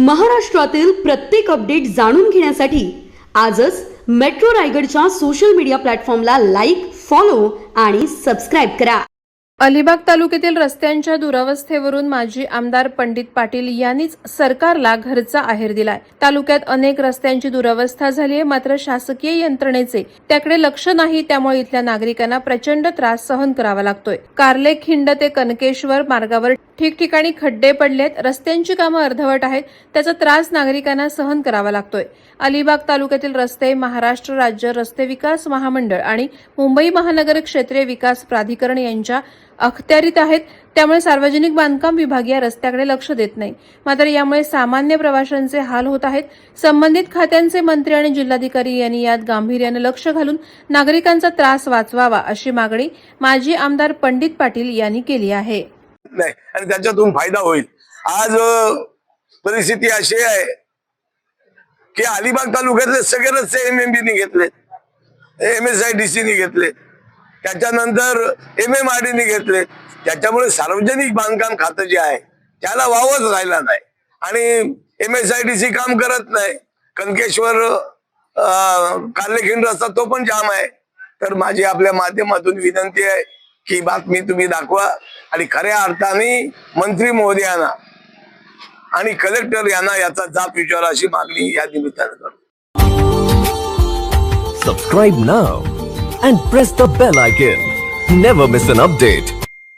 महाराष्ट्रातील प्रत्येक अपडेट जाणून घेण्यासाठी आजच मेट्रो रायगडच्या सोशल मीडिया प्लॅटफॉर्मला लाईक फॉलो आणि सबस्क्राईब करा. अलिबाग तालुक्यातील रस्त्यांच्या दुरावस्थेवरून माजी आमदार पंडित पाटील यांनीच सरकारला घरचा आहेर दिलाय. तालुक्यात अनेक रस्त्यांची दुरावस्था झाली आहे मात्र शासकीय यंत्रणेचे त्याकडे लक्ष नाही त्यामुळे इथल्या नागरिकांना प्रचंड त्रास सहन करावा लागतोय. कार्ले खिंड ते कनकेश्वर मार्गावर ठिकठिकाणी खड्डे पडलेत रस्त्यांची कामं अर्धवट आहेत त्याचा त्रास नागरिकांना सहन करावा लागतोय. अलिबाग तालुक्यातील रस्ते महाराष्ट्र राज्य रस्ते विकास महामंडळ आणि मुंबई महानगर क्षेत्रीय विकास प्राधिकरण यांच्या अखत्यारीत आहेत. त्यामुळे सार्वजनिक बांधकाम विभाग या रस्त्याकडे लक्ष देत नाही. मात्र यामुळे सामान्य प्रवाशांचे हाल होत आहेत. संबंधित खात्यांचे मंत्री आणि जिल्हाधिकारी यांनी यात गांभीर्यानं लक्ष घालून नागरिकांचा त्रास वाचवावा अशी मागणी माजी आमदार पंडित पाटील यांनी केली आहे. नाही. आणि त्याच्यातून फायदा होईल. आज परिस्थिती अशी आहे की अलिबाग तालुक्यातले सगळे रस्ते एम एम ने घेतले. एम एस आय डी सीने घेतले. त्याच्यानंतर एम एम आर डीने घेतले. त्याच्यामुळे सार्वजनिक बांधकाम खातं जे आहे त्याला वावच राहिला नाही. आणि M S I D C काम करत नाही. कनकेश्वर कार्लेखिंड रस्ता तो पण जाम आहे. तर माझी आपल्या माध्यमातून विनंती आहे की बातमी तुम्ही दाखवा. आणि खऱ्या अर्थाने मंत्री महोदयांना आणि कलेक्टर यांना याचा जाब विचारा अशी मागणी या निमित्तानं करतो. Subscribe now and press the bell icon never miss an update